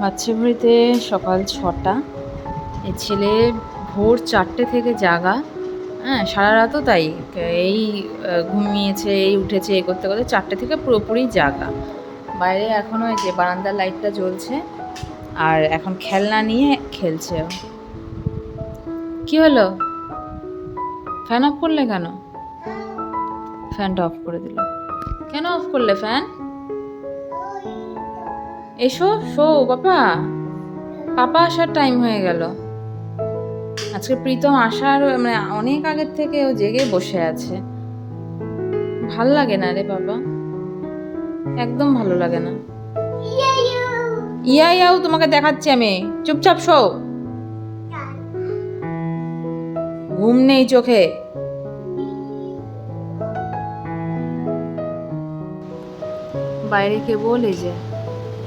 বাচ্চা বাড়িতে সকাল ছটা। এই ছেলে ভোর চারটে থেকে জাগা। হ্যাঁ সারা রাতও তাই। এই ঘুমিয়েছে, এই উঠেছে এই করতে করতে চারটে থেকে পুরোপুরি জাগা। বাইরে এখনও এই যে বারান্দার লাইটটা জ্বলছে আর এখন খেলনা নিয়ে খেলছে। ও। কি হলো? ফ্যান অফ করলে কেন? ফ্যানটা অফ করে দিল। কেন অফ করলে ফ্যান? এসো, শো, বাবা। পাপা আসার টাইম হয়ে গেল। আজকে প্রীতম আসার মানে অনেক আগের থেকে ও জেগে বসে আছে। ভালো লাগে না রে বাবা। একদম ভালো লাগে না। ইয়া ইয়াও তোমাকে দেখাচ্ছি আমি। চুপচাপ শো। ঘুম নেই চোখে। বাইরে কেবল এই যে।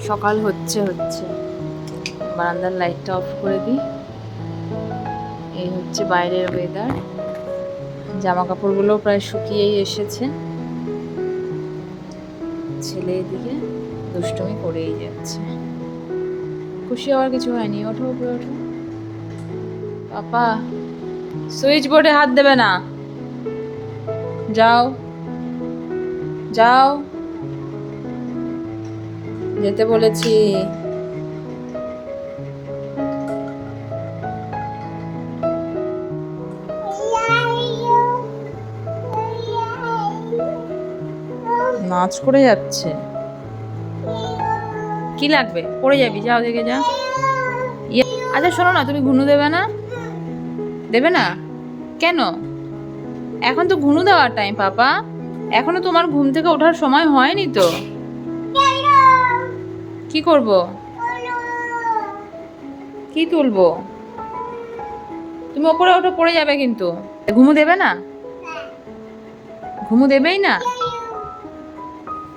সকাল হচ্ছে হচ্ছে। বারান্দার লাইটটা অফ করে দিই। এই হচ্ছে বাইরের ওয়েদার জামা কাপড়গুলো প্রায় শুকিয়েই এসেছে। ছেলে এদিকে দুষ্টুমি করেই যাচ্ছে। খুশি হওয়ার কিছু হয়নি। ওঠো, উপরে ওঠো। পাপা সুইচ বোর্ডে হাত দেবে না। যাও যাও। যেতে বলেছি। নাচ করে যাচ্ছে। কি লাগবে? পড়ে যাবি যাও দেখে যা। ইয়ে, আচ্ছা শোনো না তুমি ঘুনু দেবে না? দেবে না? কেন? এখন তো ঘুনু দেওয়ার টাইম পাপা। এখনও তোমার ঘুম থেকে ওঠার সময় হয়নি তো। কি করব? কি তুলবো? তুমি ওপরে ওটা পড়ে যাবে কিন্তু। ঘুমু দেবে না? ঘুমু দেবেই না?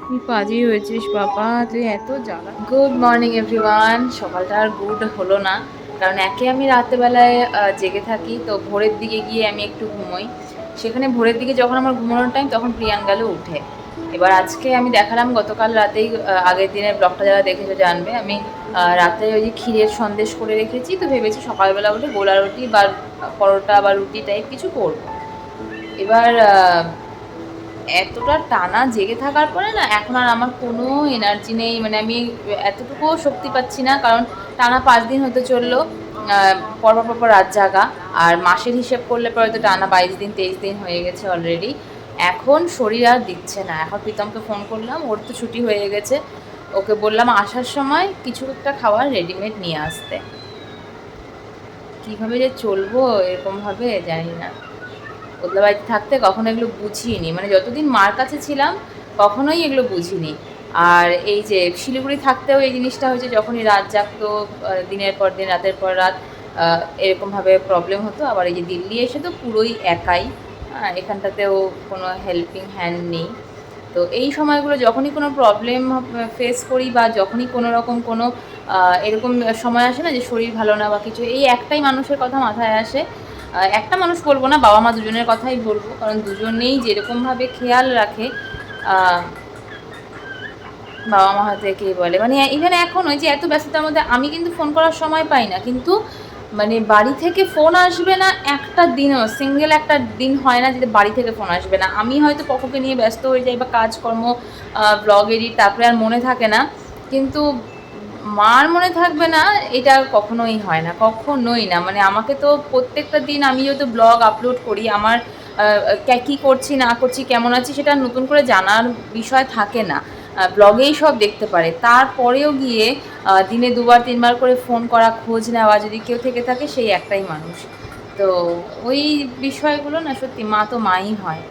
তুই পাজি হয়েছিস বাবা তুই এত জ্বালা। গুড মর্নিং এভরিওয়ান সকালটা আর গুড হলো না। কারণ একে আমি রাতেবেলায় আহ, জেগে থাকি তো ভোরের দিকে গিয়ে আমি একটু ঘুমোই। সেখানে ভোরের দিকে যখন আমার ঘুমানোর টাইম তখন প্রিয়ান গেল উঠে। এবার আজকে আমি দেখালাম গতকাল রাতেই আগের দিনের ব্লগটা যারা দেখেছ জানবে। আমি রাতে ওই যে ক্ষীরের সন্দেশ করে রেখেছি, তো ভেবেছি সকালবেলা উঠে গোলা রুটি বা পরোটা বা রুটি টাইপ কিছু করব। এবার এতটা টানা জেগে থাকার পরে না, এখন আর আমার কোনো এনার্জি নেই। মানে আমি এতটুকুও শক্তি পাচ্ছি না, কারণ টানা পাঁচ দিন হতে চলল পরপর পরপর রাত জাগা। আর মাসের হিসেব করলে পরে তো টানা বাইশ দিন, তেইশ দিন হয়ে গেছে অলরেডি এখন শরীর আর দিচ্ছে না। এখন প্রীতমকে ফোন করলাম, ওর তো ছুটি হয়ে গেছে। ওকে বললাম আসার সময় কিছু একটা খাবার রেডিমেড নিয়ে আসতে। কীভাবে যে চলবো এরকমভাবে জানি না। ওদের বাড়িতে থাকতে কখনো এগুলো বুঝিনি। মানে যতদিন মার কাছে ছিলাম, কখনোই এগুলো বুঝিনি। আর এই যে শিলিগুড়ি থাকতেও এই জিনিসটা হয়েছে, যখনই রাত জাগতো দিনের পর দিন, রাতের পর রাত এরকমভাবে প্রবলেম হতো। আবার এই যে দিল্লি এসে তো পুরোই একাই। এখানটাতেও কোনো হেল্পিং হ্যান্ড নেই। তো এই সময়গুলো যখনই কোনো প্রবলেম ফেস করি বা যখনই কোনো রকম কোনো এরকম সময় আসে না যে শরীর ভালো না বা কিছু, এই একটাই মানুষের কথা মাথায় আসে। একটা মানুষ বলব না বাবা মা দুজনের কথাই বলব। কারণ দুজনেই যেরকমভাবে খেয়াল রাখে বাবা মা হয়তো একেই বলে। মানে ইভেন এখন ওই যে এত ব্যস্ততার মধ্যে আমি কিন্তু ফোন করার সময় পাই না। কিন্তু মানে বাড়ি থেকে ফোন আসবে না একটা দিনও সিঙ্গেল একটা দিন হয় না যে বাড়ি থেকে ফোন আসবে না। আমি হয়তো পক্ষকে নিয়ে ব্যস্ত হয়ে যাই বা কাজকর্ম ব্লগ এডিট তারপরে আর মনে থাকে না। কিন্তু মার মনে থাকবে না, এটা কখনোই হয় না, কখনোই না। মানে আমাকে তো প্রত্যেকটা দিন আমি যেহেতু ব্লগ আপলোড করি, আমার কী করছি, না করছি, কেমন আছি, সেটা নতুন করে জানার বিষয় থাকে না। ব্লগেই সব দেখতে পারে। তারপরেও গিয়ে দিনে দুবার, তিনবার করে ফোন করা, খোঁজ নেওয়া যদি কেউ থেকে থাকে, সেই একটাই মানুষ। তো ওই বিষয়গুলো না সত্যি মা তো মাই হয়।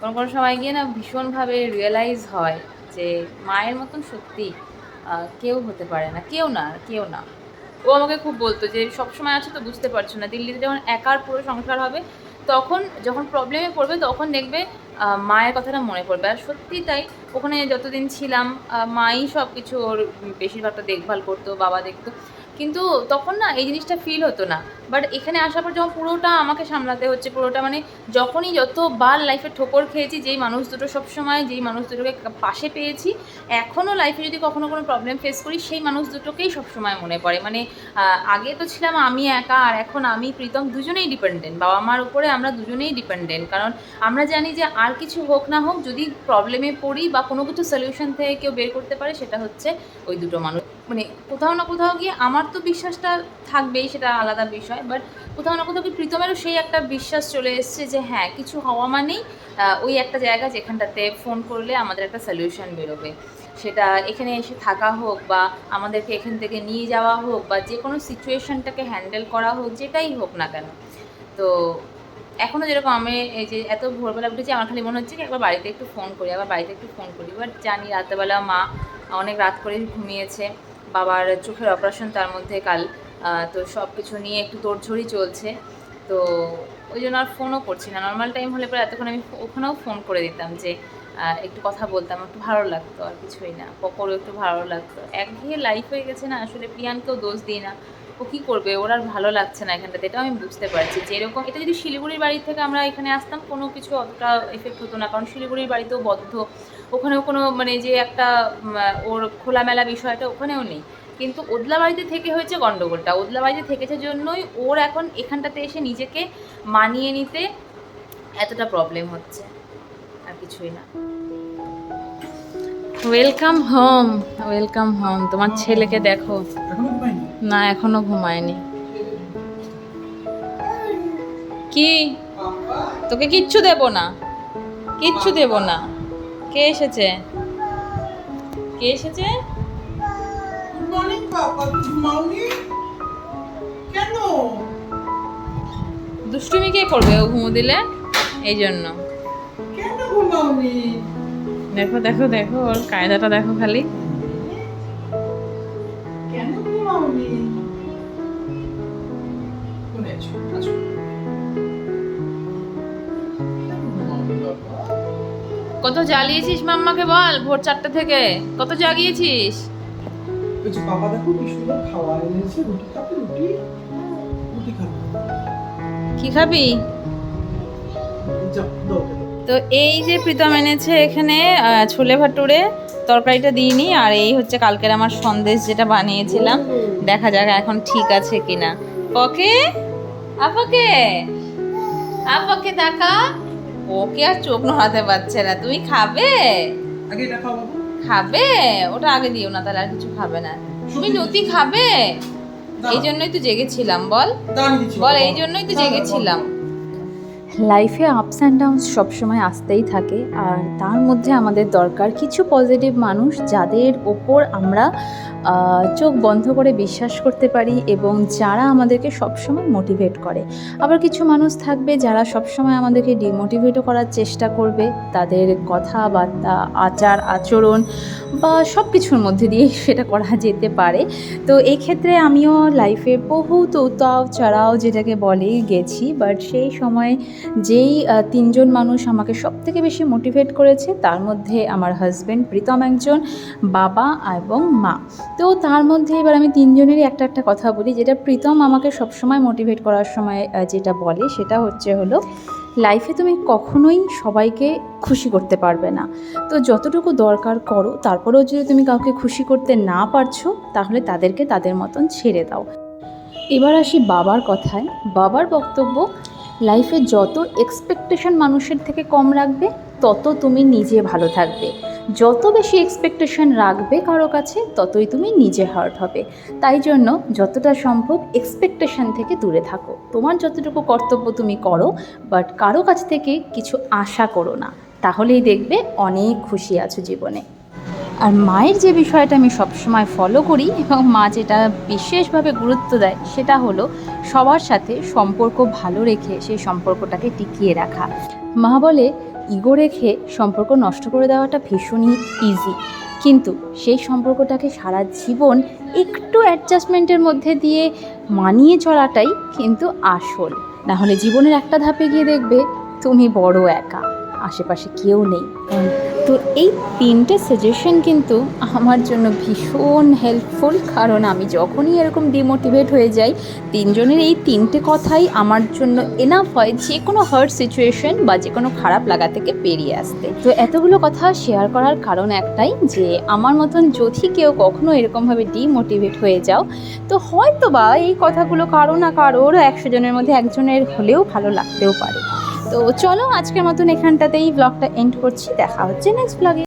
কোনো কোনো সময় গিয়ে না ভীষণভাবে রিয়েলাইজ হয় যে মায়ের মতন সত্যি কেউ হতে পারে না। কেউ না কেউ না। ও আমাকে খুব বলতো যে, সবসময় আছে তো বুঝতে পারছ না। দিল্লিতে যখন একার পুরো সংসার হবে, তখন যখন প্রবলেমে পড়বে, তখন দেখবে মায়ের কথাটা মনে পড়বে। আর সত্যি তাই ওখানে যতদিন ছিলাম মাই সব কিছু ওর বেশিরভাগটা দেখভাল করতো বাবা দেখতো। কিন্তু তখন না এই জিনিসটা ফিল হতো না। বাট এখানে আসার পর যখন পুরোটা আমাকে সামলাতে হচ্ছে, পুরোটা মানে যখনই যতবার লাইফে ঠোকর খেয়েছি, যেই মানুষ দুটো সবসময়, যেই মানুষ দুটোকে পাশে পেয়েছি এখনও লাইফে যদি কখনো কোনো প্রবলেম ফেস করি, সেই মানুষ দুটোকেই সবসময় মনে পড়ে। মানে আগে তো ছিলাম আমি একা, আর এখন আমি, প্রীতম দুজনেই ডিপেন্ডেন্ট বাবা মার উপরে আমরা দুজনেই ডিপেন্ডেন্ট কারণ আমরা জানি যে আর কিছু হোক না হোক, যদি প্রবলেমে পড়ি বা কোনো কিছু সলিউশন থেকে কেউ বের করতে পারে, সেটা হচ্ছে ওই দুটো মানুষ। মানে কোথাও না কোথাও গিয়ে আমার তো বিশ্বাসটা থাকবেই, সেটা আলাদা বিষয় বাট কোথাও না কোথাও কি প্রীতমেরও সেই একটা বিশ্বাস চলে এসছে যে হ্যাঁ কিছু হওয়া মানেই ওই একটা জায়গা যেখানটাতে ফোন করলে আমাদের একটা সলিউশন বেরোবে। সেটা এখানে এসে থাকা হোক বা আমাদেরকে এখান থেকে নিয়ে যাওয়া হোক বা যে কোনো সিচুয়েশনটাকে হ্যান্ডেল করা হোক, যেটাই হোক না কেন। তো এখনও যেরকম আমি এই যে এত ভোরবেলা উঠেছি, আমার খালি মনে হচ্ছে কি একবার বাড়িতে একটু ফোন করি, আবার বাড়িতে একটু ফোন করি বাট জানি রাতেবেলা মা অনেক রাত করে ঘুমিয়েছে। বাবার চোখের অপারেশন তার মধ্যে কাল তো সব কিছু নিয়ে একটু তোড়ঝড়ি চলছে। তো ওই জন্য আর ফোনও করছি না। নর্মাল টাইম হলে পরে এতক্ষণ আমি ওখানেও ফোন করে দিতাম যে একটু কথা বলতাম, একটু ভালো লাগতো, আর কিছুই না। পকরও একটু ভালো লাগতো। একঘেয়ে লাইফ হয়ে গেছে না, আসলে প্রিয়ানকেও দোষ দিই না। ও কী করবে? ওর আর ভালো লাগছে না এখানটাতে, এটাও আমি বুঝতে পারছি যে এরকম, এটা যদি শিলিগুড়ির বাড়ি থেকে আমরা এখানে আসতাম, কোনো কিছু অতটা এফেক্ট হতো না। কারণ শিলিগুড়ির বাড়িতেও বদ্ধ, ওখানেও কোনো মানে যে একটা ওর খোলামেলা বিষয়টা ওখানেও নেই। কিন্তু ওদলা বাড়িতে থেকে হয়েছে গন্ডগোলটা। ওদলা বাড়িতে থেকেছে জন্যই ওর এখন এখানটাতে এসে নিজেকে মানিয়ে নিতে এতটা প্রবলেম হচ্ছে। আর কিছুই না। ওয়েলকাম হোম ওয়েলকাম হোম তোমার ছেলেকে দেখো। না এখনও ঘুমায়নি। কি? তোকে কিচ্ছু দেব না। কিচ্ছু দেব না। কে এসেছে? কে এসেছে? দুষ্টুমি কে করবে? ও ঘুমো দিলে? এই জন্য। দেখো দেখো দেখো ওর কায়দাটা দেখো খালি। কত জ্বালিয়েছিস মাম্মাকে বল ভোর চারটে থেকে? কত জাগিয়েছিস? বাবা দেখো কি সুন্দর খাওয়া এনেছে রুটি খাবে রুটি? রুটি খাবে। কি খাবি। তো এই যে প্রীতম এনেছে এখানে ছোলে ভাটুরে তরকারিটা দিইনি আর এই হচ্ছে কালকের আমার সন্দেশ যেটা বানিয়েছিলাম। দেখা যাক এখন ঠিক আছে কিনা। পকে? আপাকে? আপাকে দেখা। ওকে আর চোখ নড়াতে পারছে না। তুমি খাবে? খাবে? ওটা আগে দিও না তাহলে আর কিছু খাবে না। তুমি নতি খাবে? এই জন্যই তো জেগেছিলাম বল। বল এই জন্যই তো জেগেছিলাম। লাইফে আপস অ্যান্ড ডাউনস সবসময় আসতেই থাকে আর তার মধ্যে আমাদের দরকার কিছু পজিটিভ মানুষ যাদের ওপর আমরা চোখ বন্ধ করে বিশ্বাস করতে পারি এবং যারা আমাদেরকে সবসময় মোটিভেট করে। আবার কিছু মানুষ থাকবে যারা সবসময় আমাদেরকে ডিমোটিভেটও করার চেষ্টা করবে। তাদের কথাবার্তা, আচার, আচরণ বা সব কিছুর মধ্যে দিয়ে সেটা করা যেতে পারে। তো এই ক্ষেত্রে আমিও লাইফে বহুত উতাও চড়াও যেটাকে বলে গেছি। বাট সেই সময় যেই তিনজন মানুষ আমাকে সব থেকে বেশি মোটিভেট করেছে, তার মধ্যে আমার হাজব্যান্ড প্রীতম একজন, বাবা এবং মা। তো তার মধ্যে এবার আমি তিনজনেরই একটা একটা কথা বলি, যেটা প্রীতম আমাকে সবসময় মোটিভেট করার সময় যেটা বলে সেটা হচ্ছে হলো লাইফে তুমি কখনোই সবাইকে খুশি করতে পারবে না। তো যতটুকু দরকার করো, তারপরেও যদি তুমি কাউকে খুশি করতে না পারছ, তাহলে তাদেরকে তাদের মতন ছেড়ে দাও। এবার আসি বাবার কথায়। বাবার বক্তব্য লাইফে যত এক্সপেকটেশন মানুষের থেকে কম রাখবে, তত তুমি নিজে ভালো থাকবে। যত বেশি এক্সপেকটেশন রাখবে কারও কাছে, ততই তুমি নিজে হার্ট হবে। তাই জন্য যতটা সম্ভব এক্সপেকটেশন থেকে দূরে থাকো। তোমার যতটুকু কর্তব্য তুমি করো বাট কারও কাছ থেকে কিছু আশা করো না। তাহলেই দেখবে অনেক খুশি আছো জীবনে। আর মায়ের যে বিষয়টা আমি সবসময় ফলো করি, এবং মা যেটা বিশেষভাবে গুরুত্ব দেয়, সেটা হলো সবার সাথে সম্পর্ক ভালো রেখে সেই সম্পর্কটাকে টিকিয়ে রাখা। মা বলে ইগো রেখে সম্পর্ক নষ্ট করে দেওয়াটা ভীষণই ইজি কিন্তু সেই সম্পর্কটাকে সারা জীবন একটু অ্যাডজাস্টমেন্টের মধ্যে দিয়ে মানিয়ে চলাটাই কিন্তু আসল। নাহলে জীবনের একটা ধাপে গিয়ে দেখবে তুমি বড় একা, আশেপাশে কেউ নেই। তো এই তিনটে সাজেশন কিন্তু আমার জন্য ভীষণ হেল্পফুল কারণ আমি যখনই এরকম ডিমোটিভেট হয়ে যাই, তিনজনের এই তিনটে কথাই আমার জন্য এনাফ হয় যে কোনো হার্ড সিচুয়েশন বা যে কোনো খারাপ লাগা থেকে পেরিয়ে আসতে। তো এতগুলো কথা শেয়ার করার কারণ একটাই যে, আমার মতন যদি কেউ কখনো এরকমভাবে ডিমোটিভেট হয়ে যাও, তো হয়তো বা এই কথাগুলো কারও না কারোর একশো জনের মধ্যে একজনের হলেও ভালো লাগতেও পারে। তো চলো আজকের মতন এখানটাতেই ব্লগটা এন্ড করছি। দেখা হচ্ছে নেক্সট ব্লগে